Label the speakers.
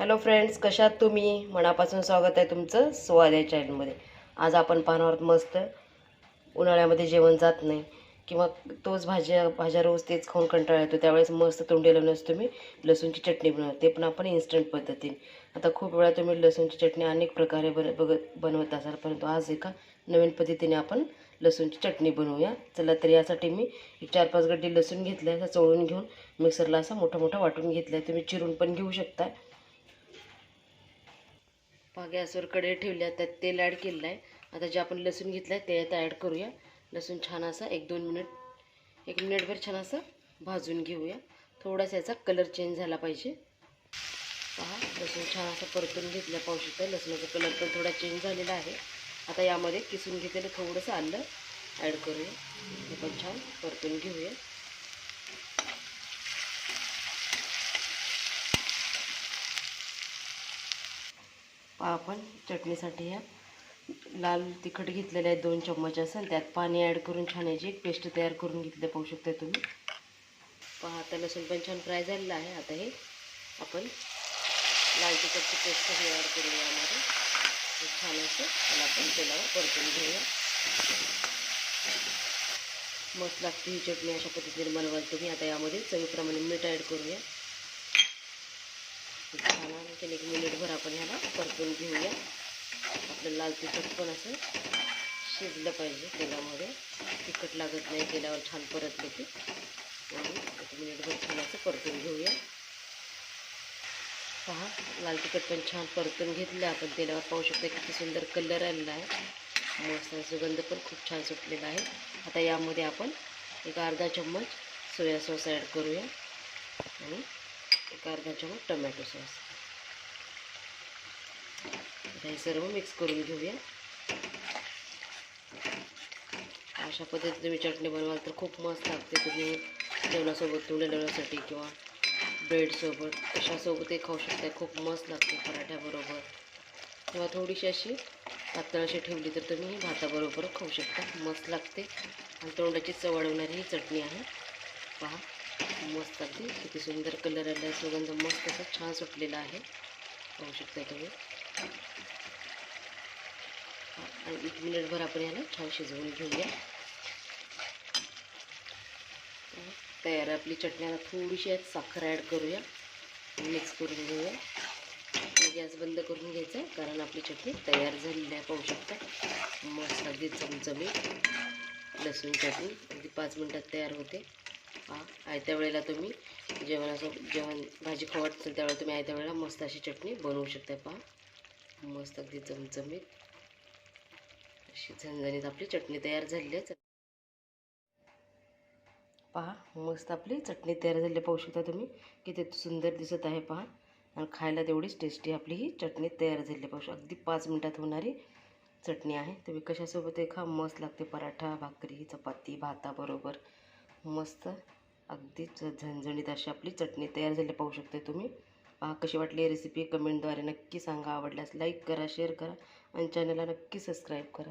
Speaker 1: Hello friends कशात तुम्ही? मनापासून स्वागत आहे तुमचं स्वाद या चॅनलमध्ये. आज आपण पाहणार आहोत मस्त उन्हाळ्यामध्ये जेवण जात नाही किंवा तोच भाज्या भाज्या रोज तेच खाऊन कंटाळा येतो. त्यावेळेस मस्त तोंडी लावूनच तुम्ही लसूणची चटणी बनवा ते पण आपण इन्स्टंट पद्धतीने. आता खूप वेळा तुम्ही लसूणची चटणी अनेक प्रकारे बन बघत बनवत असाल परंतु आज एका नवीन पद्धतीने आपण लसूणची चटणी बनवूया. चला तर यासाठी मी एक चार पाच गड्डी लसूण घेतल्या आहे चोळून घेऊन मिक्सरला असा मोठा मोठा वाटून घेतला तुम्ही चिरून पण घेऊ शकता. पहा गॅसवर कढई ठेवल्या त्यात तेल ॲड केलेलं आहे. आता जे आपण लसूण घेतलं आहे ते आता ॲड करूया. लसूण छान असा एक दोन मिनिट एक मिनिटभर छान असं भाजून घेऊया. थोडासा याचा कलर चेंज झाला पाहिजे. पहा लसूण छान असं परतून घेतलं पाहू शकता लसणाचा कलर पण थोडा चेंज झालेला आहे. आता यामध्ये किसून घेतलेलं थोडंसं आलं ॲड करूया. हे पण छान परतून घेऊया. आपण चटणीसाठी ह्या लाल तिखट घेतलेले आहेत दोन चम्मच असेल त्यात पाणी ॲड करून छान याची एक पेस्ट तयार करून घेतले पाहू शकता तुम्ही. पहा आता लसूण पण छान फ्राय झालेलं आहे. आता हे आपण लाल तिखटची पेस्ट हे ॲड करून यामध्ये हे छान असं. त्याला आपण तेलावर परतून घेऊया. मस्त लागते ही चटणी अशा पद्धतीने बनवाल तुम्ही. आता यामध्ये चवीप्रमाणे मीठ ॲड करूया. आणखीन एक मिनिटभर आपण ह्याला परतून घेऊया. आपलं लाल तिखट पण असं शिजलं पाहिजे तेलामध्ये. तिखट लागत नाही तेलावर छान परतलं की. एक मिनिटभर छान असं परतून घेऊया. पहा लाल तिखट पण छान परतून घेतलं. आपण तेलावर पाहू शकता किती सुंदर कलर आलेला आहे. मस्त सुगंध पण खूप छान सुटलेला आहे. आता यामध्ये आपण एक अर्धा चम्मच सोया सॉस ॲड करूया. आणि एक अर्धा चमच टोमॅटो सॉस. आता हे सर्व मिक्स करून घेऊया. अशा पद्धतीने तुम्ही चटणी बनवाल तर खूप मस्त लागते. तुम्ही जेवणासोबत तुळे लावण्यासाठी किंवा ब्रेडसोबत कशासोबतही खाऊ शकता खूप मस्त लागते पराठ्याबरोबर. किंवा थोडीशी अशी पातळ अशी ठेवली तर तुम्ही ही भाताबरोबर खाऊ शकता. मस्त लागते. आणि तोंडाची चव वाढवणारी ही चटणी आहे. पहा मस्त अगदी किती सुंदर कलर आला आहे सुगंध मस्त असा छान सुटलेला आहे. पाहू शकता तुम्ही. आणि एक मिनिटभर आपण याला छान शिजवून घेऊया. तयार आपली चटण्याला थोडीशी यात साखर ॲड करूया. मिक्स करून घेऊया. गॅस बंद करून घ्यायचा आहे कारण आपली चटणी तयार झालेली आहे पाहू शकता. मस्त अगदी चमचमीत लसूण चटणी. अगदी पाच मिनटात तयार होते. हा आयत्या वेळेला तुम्ही जेवणासोबत जेवण भाजी खवट असेल त्यावेळेला तुम्ही आयत्या वेळेला मस्त अशी चटणी बनवू शकता पहा. मस्त अगदी चमचमीत. अशी झणझणीत आपली चटणी तयार झालेली आहे. पहा मस्त आपली चटणी तयार झाली पाहू शकता तुम्ही किती सुंदर दिसत आहे पहा. आणि खायला तेवढीच टेस्टी आपली ही चटणी तयार झाली पाहू शकता अगदी पाच मिनटात होणारी चटणी आहे. तुम्ही कशासोबत खा मस्त लागते. पराठा भाकरी चपाती भाताबरोबर मस्त अगदीच झणझणीत अशी आपली चटणी तयार झाली पाहू शकते तुम्ही. पहा कशी वाटली रेसिपी कमेंटद्वारे नक्की सांगा. आवडल्यास लाईक करा शेअर करा. आणि चॅनलला नक्की सबस्क्राईब करा.